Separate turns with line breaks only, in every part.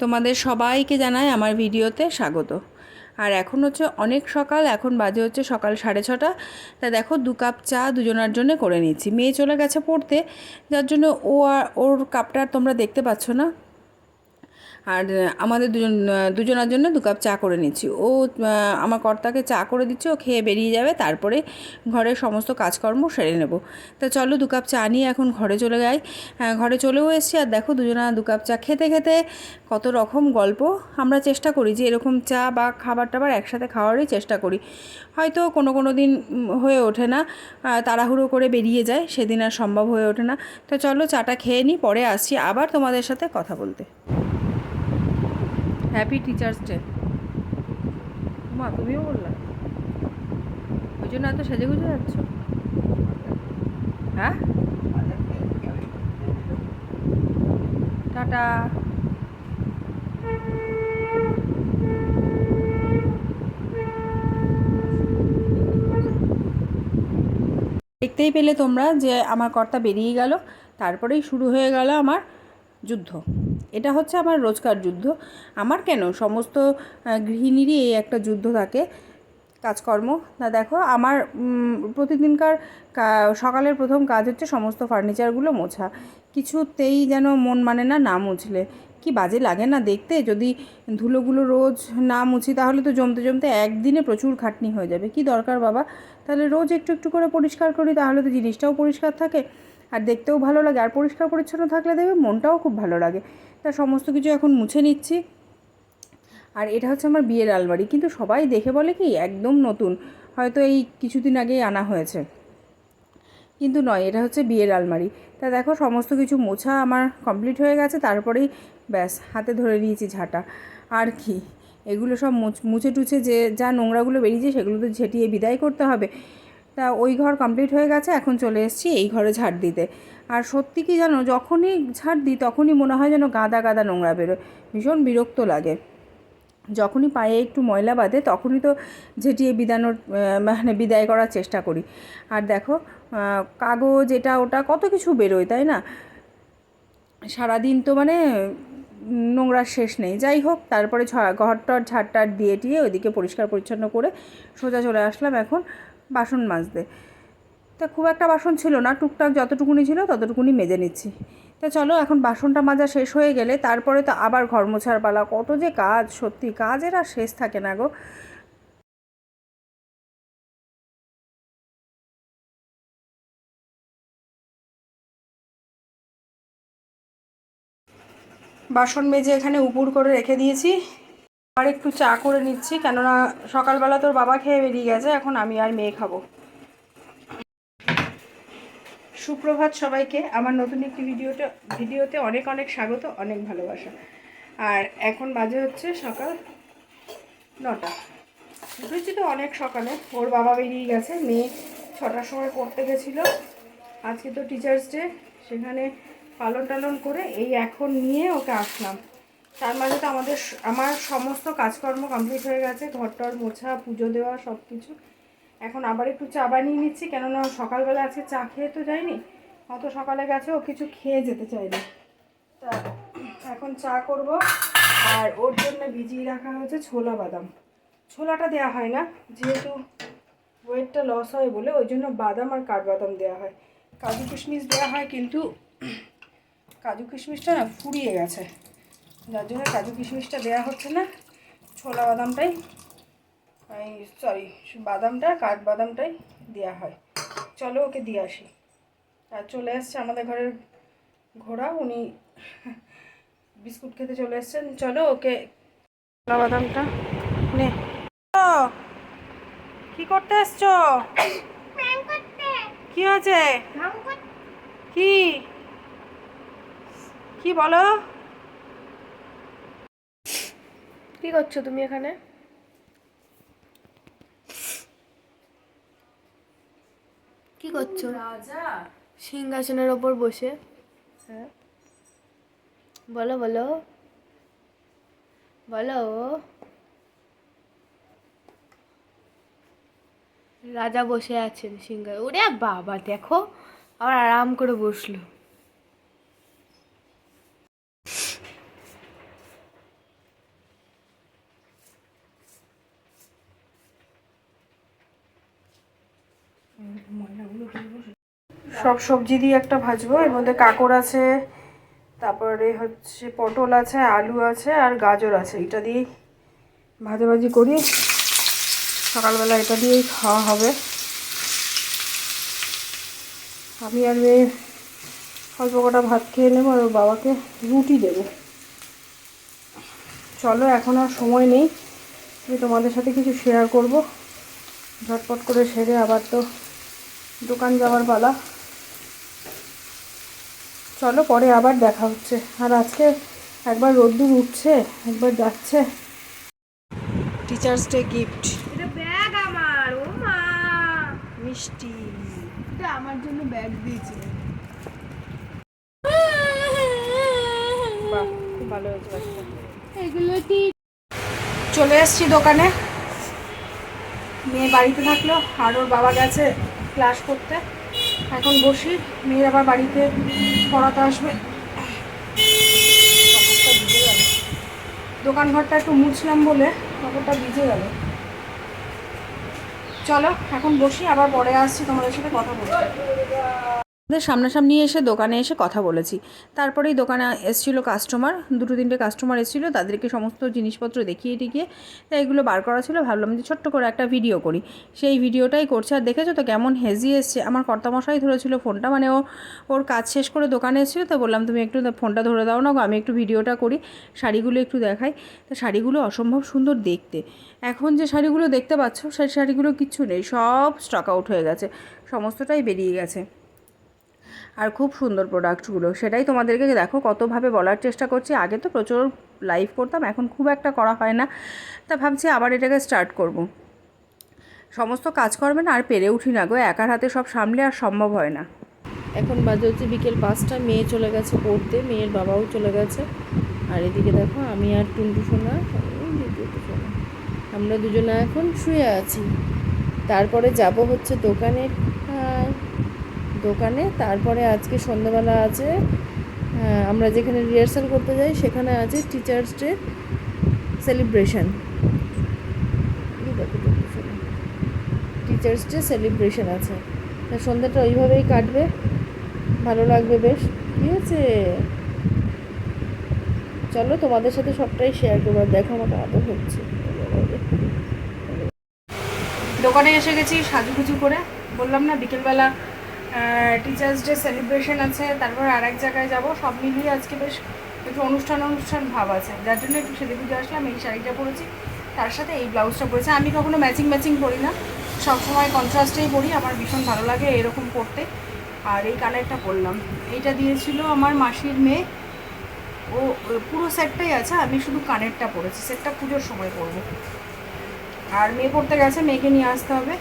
তোমাদের সবাইকে জানাই আমার ভিডিওতে স্বাগত। আর এখন হচ্ছে অনেক সকাল, এখন বাজে হচ্ছে সকাল সাড়ে ছটা। তা দেখো দু কাপ চা দুজনার জন্য করে নিয়েছি। মেয়ে চলে গেছে পড়তে, যার জন্য ও আর ওর কাপটা তোমরা দেখতে পাচ্ছ না। আর আমাদের দুজন দুজনের জন্য দু কাপ চা করে নিচ্ছি। ও আমার কর্তাকে চা করে দিচ্ছে ও খেয়ে বেরিয়ে যাবে তারপরে ঘরের সমস্ত কাজকর্ম সেরে নেব। তা চলো দু কাপ চা নিয়ে এখন ঘরে চলে যাই। হ্যাঁ, ঘরে চলেও এসেছি আর দেখো দুজনা দু কাপ চা খেতে খেতে কত রকম গল্প। আমরা চেষ্টা করি যে এরকম চা বা খাবার টাবার একসাথে খাওয়ারই চেষ্টা করি। হয়তো কোনো কোনো দিন হয়ে ওঠে না তাড়াহুড়ো করে বেরিয়ে যায় সেদিন আর সম্ভব হয়ে ওঠে না। তো চলো চাটা খেয়ে নিই পরে আসছি আবার তোমাদের সাথে কথা বলতে। হ্যাপি টিচার্স ডে মা, তুমিও বললা? ওই জন্য এত সেজে গুজে যাচ্ছ? হ্যাঁ? টাটা। দেখতেই পেলে তোমরা যে আমার কর্তা বেরিয়ে গেল, তারপরেই শুরু হয়ে গেল আমার যুদ্ধ। এটা হচ্ছে আমার রোজকার যুদ্ধ। আমার কেন? সমস্ত গৃহিণীরই এই একটা যুদ্ধ থাকে। কাজকর্ম। না, দেখো, আমার প্রতিদিনকার সকালের প্রথম কাজ হচ্ছে সমস্ত ফার্নিচারগুলো মোছা। কিছুতেই যেন মন মানে না না মুছলে। কি বাজে লাগে না দেখতে? যদি ধুলোগুলো রোজ না মুছি, তাহলে তো জমতে জমতে একদিনে প্রচুর খাটনি হয়ে যাবে। কি দরকার বাবা? তাহলে রোজ একটু একটু করে পরিষ্কার করি, তাহলে তো জিনিসটাও পরিষ্কার থাকে। আর দেখতেও ভালো লাগে। আর পরিষ্কার পরিচ্ছন্ন থাকলে দেখবে মনটাও খুব ভালো লাগে। তা সমস্ত কিছু এখন মুছে নিচ্ছি। আর এটা হচ্ছে আমার বিয়ের আলমারি। কিন্তু সবাই দেখে বলে কি, একদম নতুন। হয়তো এই কিছুদিন আগেই আনা হয়েছে। কিন্তু নয়, এটা হচ্ছে বিয়ের আলমারি। তা দেখো, সমস্ত কিছু মোছা আমার কমপ্লিট হয়ে গেছে। তারপরেই ব্যাস, হাতে ধরে নিয়েছি ঝাঁটা। আর কি? এগুলো সব মুছ- টুছে যে, যা নোংরাগুলো বেরিয়েছে, সেগুলো তো ঝেঁটিয়ে বিদায় করতে হবে। তা ওই ঘর কমপ্লিট হয়ে গেছে, এখন চলে এসেছি এই ঘরে ঝাড় দিতে। আর সত্যি কি জানো, যখনই ঝাড় দিই তখনই মনে হয় যেন গাদা গাদা নোংরা বেরোয়, ভীষণ বিরক্ত লাগে। যখনই পায়ে একটু ময়লা বাঁধে তখনই তো ঝেঁটিয়ে বিদানোর মানে বিদায় করার চেষ্টা করি। আর দেখো কাগজ, এটা, ওটা, কত কিছু বেরোয়, তাই না? সারাদিন তো মানে নোংরার শেষ নেই। যাই হোক, তারপরে ঘরটর ঝাড়টার দিয়ে টিয়ে ওইদিকে পরিষ্কার পরিচ্ছন্ন করে সোজা চলে আসলাম এখন বাসন মাজতে। তা খুব একটা বাসন ছিল না, টুকটাক যতটুকুনি ছিল ততটুকুনি মেজে নিচ্ছি। তা চলো, এখন বাসনটা মাজা শেষ হয়ে গেলে তারপরে তো আবার ঘর মোছার পালা, কত যে কাজ, সত্যি কাজের আর শেষ থাকে না গো। বাসন মেজে এখানে উপুর করে রেখে দিয়েছি। আর একটু চা করে নিচ্ছি, কেননা সকালবেলা তোর বাবা খেয়ে বেরিয়ে গেছে, এখন আমি আর মেয়ে খাব। সুপ্রভাত সবাইকে। আমার নতুন একটি ভিডিওতে ভিডিওতে অনেক অনেক স্বাগত, অনেক ভালোবাসা। আর এখন বাজে হচ্ছে সকাল নটা। বুঝেছি তো অনেক সকালে। ওর বাবা বেরিয়ে গেছে, মেয়ে ছটার সময় পড়তে গেছিল। আজকে তো টিচার্স ডে সেখানে পালন টালন করে এই এখন নিয়ে ওকে আসলাম। তার মাঝে তো আমাদের আমার সমস্ত কাজকর্ম কমপ্লিট হয়ে গেছে ঘর টর মোছা, পুজো দেওয়া সব কিছু এখন আবার একটু চা বানিয়ে নিচ্ছি, কেননা সকালবেলা আজকে চা খেয়ে তো যায়নি অত সকালে গেছে, ও কিছু খেয়ে যেতে চায়নি তা এখন চা করব, আর ওর জন্য ভিজিয়ে রাখা হয়েছে ছোলা বাদাম। ছোলাটা দেওয়া হয় না, যেহেতু ওয়েটটা লস হয় বলে, ওই জন্য বাদাম আর কাঠবাদাম দেওয়া হয়। কাজু কিশমিশ দেওয়া হয়, কিন্তু কাজু কিশমিশটা না ফুরিয়ে গেছে। যার জন্য কাজু কিশমিশটা দেওয়া হচ্ছে না, ছোলা বাদামটাই। এই সরি বাদামটা কাঠবাদামটাই দেওয়া হয়। চলো ওকে দিয়ে আসি। আর চলে এসছে আমাদের ঘরের ঘোড়া উনি বিস্কুট খেতে চলে এসছেন। চলো ওকে বাদামটা নে। কি করতে এসছো? কি হয়েছে? কি? কি বলো?
কি করছ তুমি এখানে? করছ
রাজা?
সিংহাসনের ওপর বসে। হ্যাঁ বলো বলো। বলো। রাজা বসে আছেন সিংহ ওরে বাবা দেখো। আবার আরাম করে বসল।
সব সবজি দিয়ে একটা ভাজবো। এর মধ্যে কাঁকড় আছে, তারপরে হচ্ছে পটল আছে, আলু আছে আর গাজর আছে। এটা দিয়েই ভাজাভাজি করি। সকালবেলা এটা দিয়েই খাওয়া হবে। আমি আর মেয়ে অল্প কটা ভাত খেয়ে নেব আর বাবাকে রুটি দেবো। চলো, এখন আর সময় নেই। আমি তোমাদের সাথে কিছু শেয়ার করব। ঝটপট করে সেরে আবার তো দোকান যাওয়ার পালা। চলো পরে আবার দেখা হচ্ছে। আর আজকে একবার রোদ্দুর উঠছে একবার যাচ্ছে। টিচার্স ডে গিফট
এটা ব্যাগ আমার ও মা।
মিষ্টি।
এটা আমার জন্য ব্যাগ দিয়েছে।
বাহ ভালো হয়েছে
এগুলো
চলে এসেছি দোকানে। মেয়ে বাড়িতে থাকল আর ওর বাবা গেছে ক্লাস করতে। এখন বসি, মেয়ের আবার বাড়িতে পড়াতে আসবে। দোকানঘরটা একটু মুছলাম বলে, কাপড়টা ভিজে গেল। চলো, এখন বসি, আবার পরে আসছি তোমাদের সাথে কথা বলতে। আমাদের সামনাসামনি এসে দোকানে এসে কথা বলেছি। তারপরেই দোকানে এসেছিল কাস্টমার দুটো তিনটে কাস্টমার এসেছিল, তাদেরকে সমস্ত জিনিসপত্র দেখিয়ে টিকিয়ে তাই এগুলো বার করা ছিল। ভাবলাম যে ছোট্ট করে একটা ভিডিও করি। সেই ভিডিওটাই করছে। আর দেখেছ তো কেমন হেজি এসছে। আমার কর্তামশাই ধরেছিল ফোনটা মানে ও, ওর কাজ শেষ করে দোকানে এসেছিল, তো বললাম, তুমি একটু ফোনটা ধরে দাও না আমি একটু ভিডিওটা করি, শাড়িগুলো একটু দেখাই। তো শাড়িগুলো অসম্ভব সুন্দর দেখতে। এখন যে শাড়িগুলো দেখতে পাচ্ছ সেই শাড়িগুলো কিচ্ছু নেই, সব স্টক আউট হয়ে গেছে। সমস্তটাই বেরিয়ে গেছে। আর খুব সুন্দর প্রোডাক্টগুলো সেটাই তোমাদেরকে দেখো কতভাবে বলার চেষ্টা করছি। আগে তো প্রচুর লাইভ করতাম এখন খুব একটা করা হয় না। তা ভাবছি আবার এটাকে স্টার্ট করব। সমস্ত কাজকর্মে না আর পেরে উঠি না গো। একার হাতে সব সামলে আর সম্ভব হয় না। এখন বাজে হচ্ছে বিকেল পাঁচটা মেয়ে চলে গেছে পড়তে মেয়ের বাবাও চলে গেছে। আর এদিকে দেখো আমি আর টুন্টু সোনা আমরা দুজনে এখন শুয়ে আছি। তারপরে যাব হচ্ছে দোকানে। আহ, দোকানে, তারপরে আজকে সন্ধ্যাবেলা আছে আমরা যেখানে রিহার্সাল করতে যাই, সেখানে আছে teachers day celebration teachers day celebration আছে। সন্ধ্যাটা ওইভাবেই কাটবে। ভালো লাগবে বেশ। ঠিক আছে। চলো তোমাদের সাথে সবটাই শেয়ার করব দেখো আমার আদর হচ্ছে। দোকানে এসে গেছি সাজু সাজুগুজু করে। বললাম না, বিকেলবেলা টিচার্স ডে সেলিব্রেশন আছে, তারপর আর এক জায়গায় যাব। সব মিলিয়ে আজকে বেশ একটু অনুষ্ঠান অনুষ্ঠান ভাব আছে। যার জন্য একটু সেদিকে পুজো আসলাম, এই শাড়িটা পরেছি। তার সাথে এই ব্লাউজটা পরেছি। আমি কখনো ম্যাচিং ম্যাচিং পরি না। সবসময় কন্ট্রাস্টেই পরি, আমার ভীষণ ভালো লাগে এরকম পরতে। আর এই কালারটা পরলাম। এইটা দিয়েছিল আমার মাসির মেয়ে। ও ও পুরো সেটটাই আছে, আমি শুধু কানেরটা পরেছি। সেটটা পুজোর সময় পরবো। আর মেয়ে পড়তে গেছে, মেয়েকে নিয়ে আসতে হবে।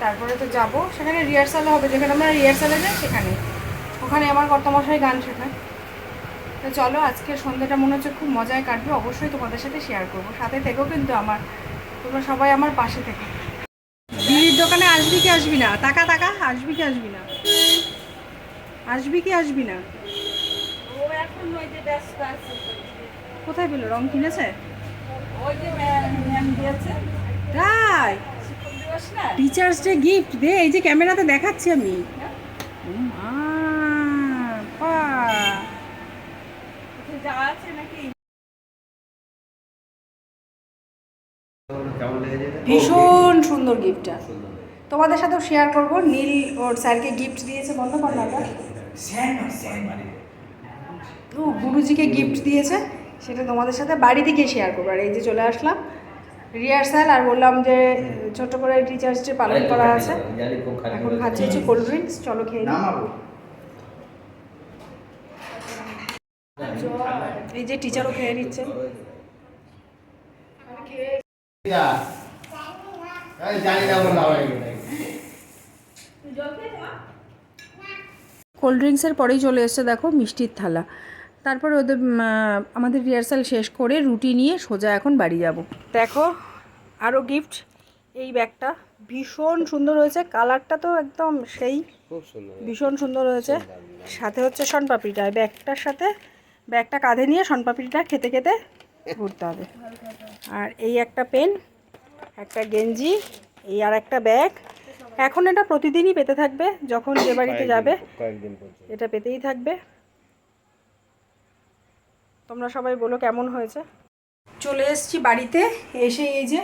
তারপরে তো যাব। সেখানে রিহার্সাল হবে। যেখানে আমরা রিহার্সালে যাই সেখানে। ওখানে আমার কর্তামশাই গান শেখায়। তো চলো আজকে সন্ধ্যাটা মনে হচ্ছে খুব মজায় কাটবে। অবশ্যই তোমাদের সাথে শেয়ার করব। সাথে থেকেও কিন্তু আমার। তোমরা সবাই আমার পাশে থেকে। দিদির দোকানে আসবি কি আসবি না? টাকা টাকা? আসবি কি আসবি না? আসবি কি আসবি না?
ও এখন ওই যে ব্যস্ত আছে।
কোথায় পেল? রং কিনেছে?
ওই যে ম্যাম দিয়েছে।
তাই? টিচার্স ডে গিফট দে এই যে ক্যামেরাতে দেখাচ্ছি আমি। ভীষণ সুন্দর গিফটটা তোমাদের সাথেও শেয়ার করব। নীল ওর স্যারকে গিফট দিয়েছে বন্ধ কর না। ও গুরুজিকে গিফট দিয়েছে সেটা তোমাদের সাথে বাড়ি থেকে শেয়ার করব। আর এই যে চলে আসলাম। রিহার্সাল আর বললাম যে ছোট করে টিচার্স ডে পালন করা আছে। এখন খাচ্ছি হচ্ছে কোল্ড ড্রিঙ্কস চলো খেয়ে এই যে টিচারও খেয়ে নিচ্ছেন
এই জানি না বললাম আমাকে
কোল্ড ড্রিঙ্কসের পরেই চলে এসছে দেখো মিষ্টির থালা। তারপরে ওদের আমাদের রিহার্সাল শেষ করে রুটি নিয়ে সোজা এখন বাড়ি যাব। দেখো আরও গিফট এই ব্যাগটা ভীষণ সুন্দর হয়েছে কালারটা তো একদম সেই ভীষণ সুন্দর হয়েছে। সাথে হচ্ছে শনপাপড়িটা এই ব্যাগটার সাথে ব্যাগটা কাঁধে নিয়ে শনপাপড়িটা খেতে খেতে ঘুরতে হবে। আর এই একটা পেন একটা গেঞ্জি এই আর একটা ব্যাগ। এখন এটা প্রতিদিনই পেতে থাকবে যখন যে বাড়িতে যাবে এটা পেতেই থাকবে। তোমরা সবাই বলো কেমন হয়েছে? চলে এসেছি বাড়িতে, এসে এই যে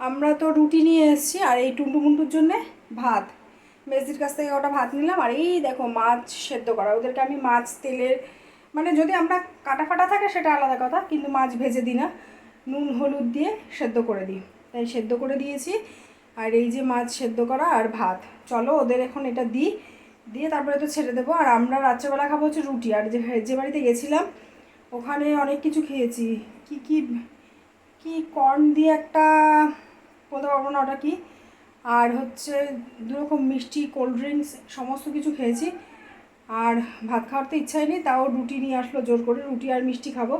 আমরা তো রুটি নিয়ে এসেছি আর এই টুন্টু মুন্টুর জন্যে ভাত। মেসির কাছ থেকে ওটা ভাত নিলাম আর এই দেখো মাছ সেদ্ধ করা। ওদেরকে আমি মাছ, তেলের মানে যদি আমরা কাটা ফাটা থাকে সেটা আলাদা কথা, কিন্তু মাছ ভেজে দিই না। নুন, হলুদ দিয়ে সেদ্ধ করে দিই। তাই সেদ্ধ করে দিয়েছি। আর এই যে মাছ সেদ্ধ করা আর ভাত। চলো ওদের এখন এটা দিই। দিয়ে তারপরে তো ছেড়ে দেবো। আর আমরা রাত্রেবেলা খাব হচ্ছে রুটি। আর যে যে বাড়িতে গেছিলাম ওখানে অনেক কিছু খেয়েছি। কি কি কি কর্ন দিয়ে একটা বলতে পারব না ওটা কি? আর হচ্ছে দুরকম মিষ্টি কোল্ড ড্রিঙ্কস সমস্ত কিছু খেয়েছি। আর ভাত খাওয়ার তো ইচ্ছাই নেই, তাও রুটি নিয়ে আসলো জোর করে, রুটি আর মিষ্টি খাব।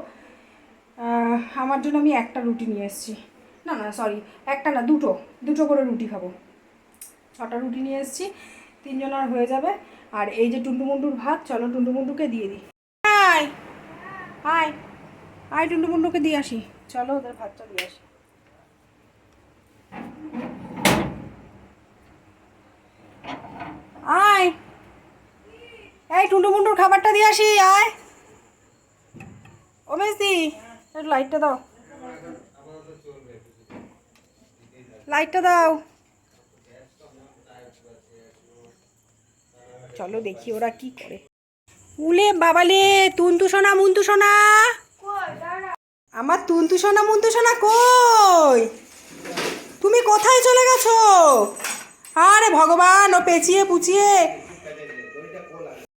আমার জন্য আমি একটা রুটি নিয়ে এসেছি। না না সরি একটা না, দুটো দুটো করে রুটি খাব। ছটা রুটি নিয়ে এসেছি তিনজন আর হয়ে যাবে। আর এই যে টুন্টুমুন্ডুর ভাত, চলো টুন্টুমুন্ডুকে দিয়ে দিই। আয় আয় টুন্টুমুন্ডুকে দিয়ে আসি। চলো ওদের ভাতটা দিয়ে আসি। আয়। এই টুন্টুমুন্ডুর খাবারটা দিয়ে আসি, আয়। ও মেসদি একটু লাইটটা দাও। লাইটটা দাও। চলো দেখি ওরা কি করে। উলে বাবালে তুন্তু সোনা মুন্তু সোনা। আমার তুন্তু সোনা মুন্তু সোনা কই? তুমি কোথায় চলে গেছো? আরে ভগবান, ও পেঁচিয়ে পুচিয়ে